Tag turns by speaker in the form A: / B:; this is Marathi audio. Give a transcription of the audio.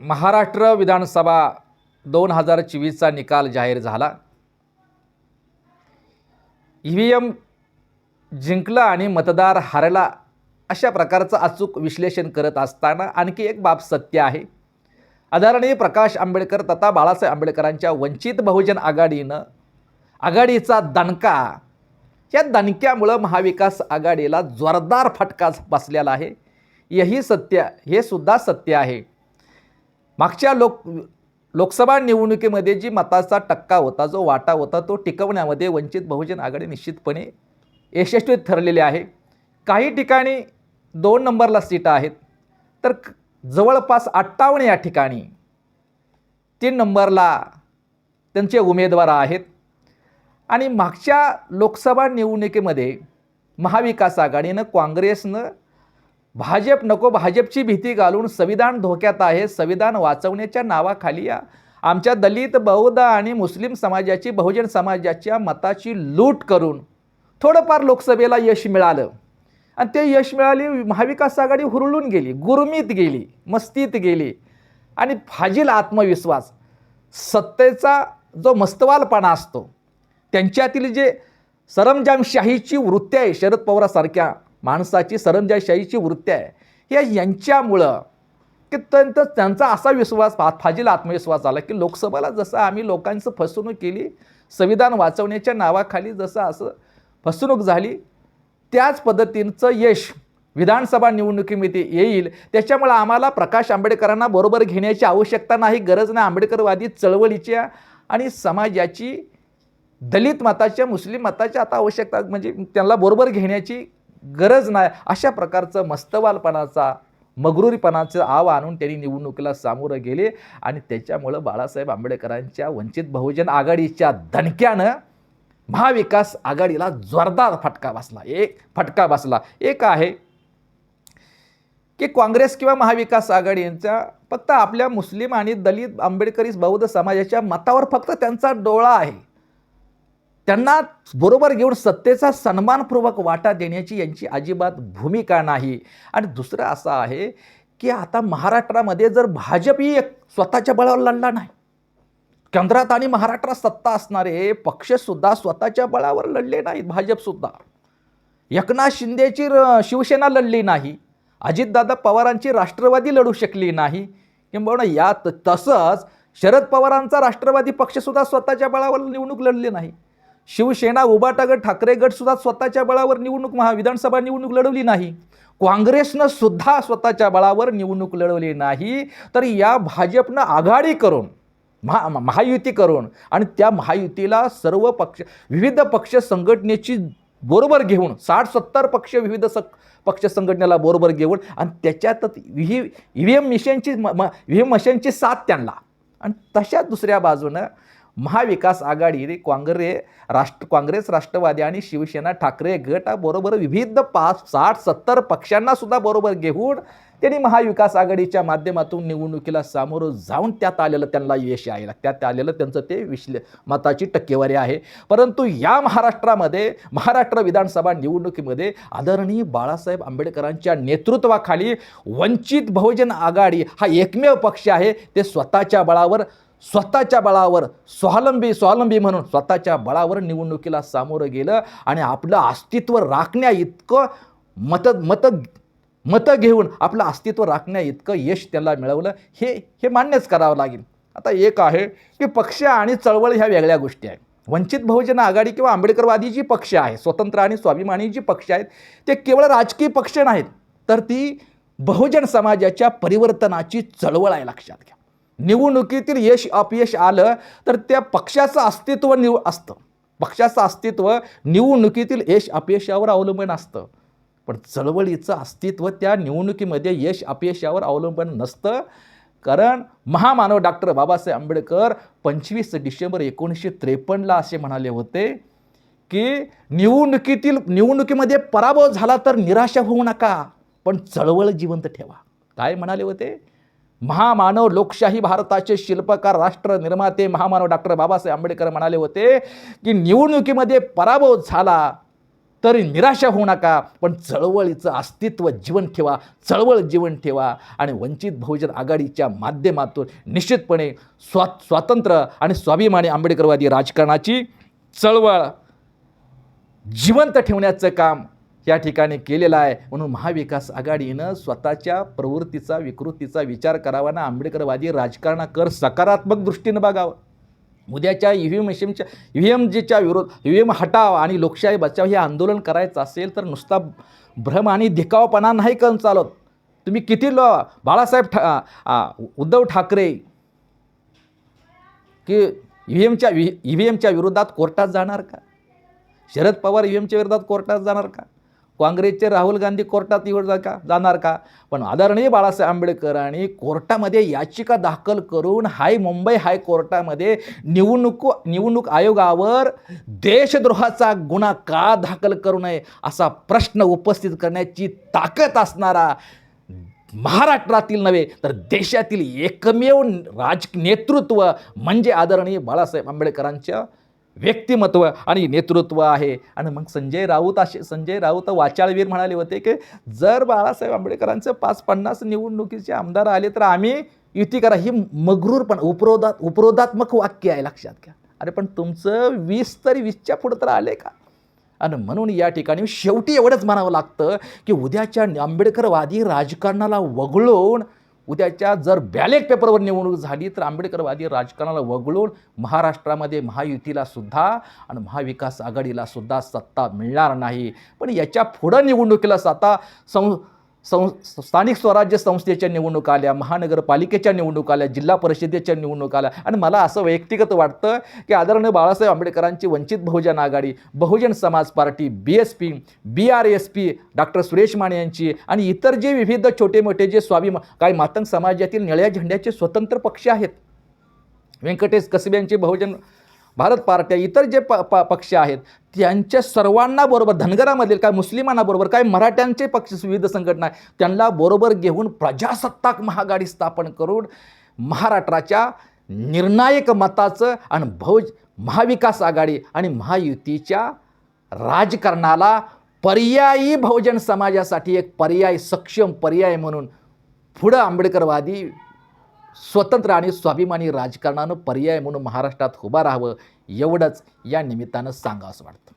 A: महाराष्ट्र विधानसभा दोन हजार चोवीसचा निकाल जाहीर झाला. ई व्ही एम जिंकला आणि मतदार हारला अशा प्रकारचं अचूक विश्लेषण करत असताना आणखी एक बाब सत्य आहे. आदरणीय प्रकाश आंबेडकर तथा बाळासाहेब आंबेडकरांच्या वंचित बहुजन आघाडीनं आघाडीचा दणका या दणक्यामुळं महाविकास आघाडीला जोरदार फटका बसलेला आहे. यही सत्य हे सुद्धा सत्य आहे. मागच्या लोक लोकसभा निवडणुकीमध्ये जी मताचा टक्का होता जो वाटा होता तो टिकवण्यामध्ये वंचित बहुजन आघाडी निश्चितपणे यशस्वी ठरलेली आहे. काही ठिकाणी दोन नंबरला सीट आहेत. तर जवळपास अठ्ठावन्न या ठिकाणी तीन नंबरला त्यांचे उमेदवार आहेत. आणि मागच्या लोकसभा निवडणुकीमध्ये महाविकास आघाडीनं काँग्रेसनं भाजप नको भाजपची भीती घालून संविधान धोक्यात आहे संविधान वाचवण्याच्या नावाखाली या. आमच्या दलित बौद्ध आणि मुस्लिम समाजाची बहुजन समाजाच्या मताची लूट करून थोडंफार लोकसभेला यश मिळालं. आणि ते यश मिळाली महाविकास आघाडी हुरळून गेली गुरमीत गेली मस्तीत गेली. आणि फाजील आत्मविश्वास सत्तेचा जो मस्तवालपणा असतो त्यांच्यातील जे सरंजामशाहीची वृत्ती आहे शरद पवारासारख्या माणसाची सरंजाशाहीची वृत्ती आहे. या यांच्यामुळं की त्यांचा त्यांचा असा विश्वास फा फाजील आत्मविश्वास आला की लोकसभेला जसं आम्ही लोकांचं फसवणूक केली संविधान वाचवण्याच्या नावाखाली जसं असं फसवणूक झाली त्याच पद्धतींचं यश विधानसभा निवडणुकीमध्ये येईल. त्याच्यामुळं आम्हाला प्रकाश आंबेडकरांना बरोबर घेण्याची आवश्यकता नाही गरज नाही. आंबेडकरवादी चळवळीच्या आणि समाजाची दलित मताच्या मुस्लिम मताच्या आता आवश्यकता म्हणजे त्यांना बरोबर घेण्याची गरज नाही. अशा प्रकारचं मस्तवालपणाचा मगरूरीपणाचं आव आणून त्यांनी निवडणुकीला सामोरं गेले आणि त्याच्यामुळं बाळासाहेब आंबेडकरांच्या वंचित बहुजन आघाडीच्या दणक्यानं महाविकास आघाडीला जोरदार फटका बसला. एक फटका बसला. एक आहे की काँग्रेस किंवा महाविकास आघाडींचा फक्त आपल्या मुस्लिम आणि दलित आंबेडकरी बौद्ध समाजाच्या मतावर फक्त त्यांचा डोळा आहे. त्यांना बरोबर घेऊन सत्तेचा सन्मानपूर्वक वाटा देण्याची यांची अजिबात भूमिका नाही. आणि दुसरं असं आहे की आता महाराष्ट्रामध्ये जर भाजपही एक स्वतःच्या बळावर लढला नाही केंद्रात आणि महाराष्ट्रात सत्ता असणारे पक्षसुद्धा स्वतःच्या बळावर लढले नाहीत भाजपसुद्धा एकनाथ शिंदेची र- शिवसेना लढली नाही अजितदादा पवारांची राष्ट्रवादी लढू शकली नाही. किंबहुना या तसंच शरद पवारांचा राष्ट्रवादी पक्षसुद्धा स्वतःच्या बळावर निवडणूक लढली नाही. शिवसेना उबाटा गट ठाकरे गट सुद्धा स्वतःच्या बळावर निवडणूक महा विधानसभा निवडणूक लढवली नाही. काँग्रेसनं सुद्धा स्वतःच्या बळावर निवडणूक लढवली नाही. तर या भाजपनं आघाडी करून महा महायुती करून आणि त्या महायुतीला सर्व पक्ष विविध पक्ष संघटनेची बरोबर घेऊन साठ सत्तर पक्ष विविध स पक्ष संघटनेला बरोबर घेऊन आणि त्याच्यातच व्ही ई व्ही एम मिशनची म व्ही एम मशीनची साथ त्यांना. आणि तशाच दुसऱ्या बाजूनं महाविकास आघाडी काँग्रे राष्ट्र काँग्रेस राष्ट्रवादी आणि शिवसेना ठाकरे गटाबरोबर विविध पाच साठ सत्तर पक्षांना सुद्धा बरोबर घेऊन त्यांनी महाविकास आघाडीच्या माध्यमातून निवडणुकीला सामोरं जाऊन त्यात आलेलं त्यांना यश आहे त्यात आलेलं त्यांचं ते विश्ले मताची टक्केवारी आहे. परंतु या महाराष्ट्रामध्ये महाराष्ट्र विधानसभा निवडणुकीमध्ये आदरणीय बाळासाहेब आंबेडकरांच्या नेतृत्वाखाली वंचित बहुजन आघाडी हा एकमेव पक्ष आहे. ते स्वतःच्या बळावर स्वतःच्या बळावर स्वावलंबी स्वावलंबी म्हणून स्वतःच्या बळावर निवडणुकीला सामोरं गेलं आणि आपलं अस्तित्व राखण्या इतकं मत मत मतं घेऊन आपलं अस्तित्व राखण्या इतकं यश त्याला मिळवलं हे हे मान्यच करावं लागेल. आता एक आहे की पक्ष आणि चळवळ ह्या वेगळ्या गोष्टी आहेत. वंचित बहुजन आघाडी किंवा आंबेडकरवादी जी पक्ष आहे स्वतंत्र आणि स्वाभिमानी जी पक्ष आहेत ते केवळ राजकीय पक्ष नाहीत तर ती बहुजन समाजाच्या परिवर्तनाची चळवळ आहे लक्षात घ्या. निवडणुकीतील यश अपयश आलं तर त्या पक्षाचं अस्तित्व निव असतं. पक्षाचं अस्तित्व निवडणुकीतील यश अपयशावर अवलंबून असतं. पण चळवळीचं अस्तित्व त्या निवडणुकीमध्ये यश अपयशावर अवलंबून नसतं. कारण महामानव डॉक्टर बाबासाहेब आंबेडकर पंचवीस डिसेंबर एकोणीसशे त्रेपन्नला असे म्हणाले होते की निवडणुकीतील निवडणुकीमध्ये पराभव झाला तर निराशा होऊ नका पण चळवळ जिवंत ठेवा. काय म्हणाले होते? महामानव लोकशाही भारताचे शिल्पकार राष्ट्र निर्माते महामानव डॉक्टर बाबासाहेब आंबेडकर म्हणाले होते की निवडणुकीमध्ये पराभव झाला तरी निराशा होऊ नका पण चळवळीचं अस्तित्व जीवन ठेवा चळवळ जीवन ठेवा आणि वंचित बहुजन आघाडीच्या माध्यमातून निश्चितपणे स्वा स्वातंत्र्य आणि स्वाभिमानी आंबेडकरवादी राजकारणाची चळवळ जिवंत ठेवण्याचं काम या ठिकाणी केलेला आहे. म्हणून महाविकास आघाडीनं स्वतःच्या प्रवृत्तीचा विकृतीचा विचार करावा ना. आंबेडकरवादी राजकारणाकर सकारात्मक दृष्टीनं बघावं. उद्याच्या ई व्ही एम मशीनच्या ई व्ही एम जीच्या विरोध ई व्ही एम हटाव आणि लोकशाही बचाव हे आंदोलन करायचं असेल तर नुसता भ्रम आणि धिकावपणा नाही करून चालत. तुम्ही किती लो बाळासाहेब ठा उद्धव ठाकरे की ई व्ही एमच्या ई व्ही एमच्या विरोधात कोर्टात जाणार का? शरद पवार ई व्ही एमच्या विरोधात कोर्टात जाणार का? काँग्रेसचे राहुल गांधी कोर्टात येऊन जा का जाणार का? पण आदरणीय बाळासाहेब आंबेडकरांनी कोर्टामध्ये याचिका दाखल करून हाय मुंबई हायकोर्टामध्ये निवडणूक निवडणूक आयोगावर देशद्रोहाचा गुन्हा का दाखल करू नये असा प्रश्न उपस्थित करण्याची ताकद असणारा महाराष्ट्रातील नव्हे तर देशातील एकमेव राज नेतृत्व म्हणजे आदरणीय बाळासाहेब आंबेडकरांच्या व्यक्तिमत्व आणि नेतृत्व आहे. आणि मग संजय राऊत असे संजय राऊत वाचाळवीर म्हणाले होते की जर बाळासाहेब आंबेडकरांचं पाच पन्नास निवडणुकीचे आमदार आले तर आम्ही युती करा. ही मगरूरपण उपरोधात उपरोधात्मक वाक्य आहे लक्षात घ्या. अरे पण तुमचं वीस तरी वीसच्या पुढं तर आले का? आणि म्हणून या ठिकाणी शेवटी एवढंच म्हणावं लागतं की उद्याच्या आंबेडकरवादी राजकारणाला वगळून उद्याच्या जर बॅलेट पेपरवर निवडणूक झाली तर आंबेडकरवादी राजकारणाला वगळून महाराष्ट्रामध्ये महायुतीला सुद्धा आणि महाविकास आघाडीला सुद्धा सत्ता मिळणार नाही. पण याच्या पुढं निवडणुकीला आता सं सं स्थानिक स्वराज्य संस्थेच्या निवडणूक आल्या महानगरपालिकेच्या निवडणूक आल्या जिल्हा परिषदेच्या निवडणूक आल्या. आणि मला असं वैयक्तिगत वाटतं की आदरणीय बाळासाहेब आंबेडकरांची वंचित Bahujan Aghadi Bahujan Samaj party B S P B R S P doctor Suresh Mane यांची आणि इतर जे विविध छोटे मोठे जे स्वाभिमा काही मातंग समाजातील निळ्या झेंड्याचे स्वतंत्र पक्ष आहेत. व्यंकटेश कसबे यांचे बहुजन भारत पार्ट्या इतर जे प प पक्ष आहेत त्यांच्या सर्वांना बरोबर धनगरामधील काय मुस्लिमांना बरोबर काय मराठ्यांचे पक्ष विविध संघटना आहेत, त्यांना बरोबर घेऊन प्रजासत्ताक महागाडी स्थापन करून महाराष्ट्राच्या निर्णायक मताचं आणि भौज महाविकास आघाडी आणि महायुतीच्या राजकारणाला पर्यायी बहुजन समाजासाठी एक पर्याय सक्षम पर्याय म्हणून पुढं आंबेडकरवादी स्वतंत्र आणि स्वाभिमानी राजकारणानं पर्याय म्हणून महाराष्ट्रात उभा राहावं एवढंच या निमित्तानं सांगावं असं वाटतं.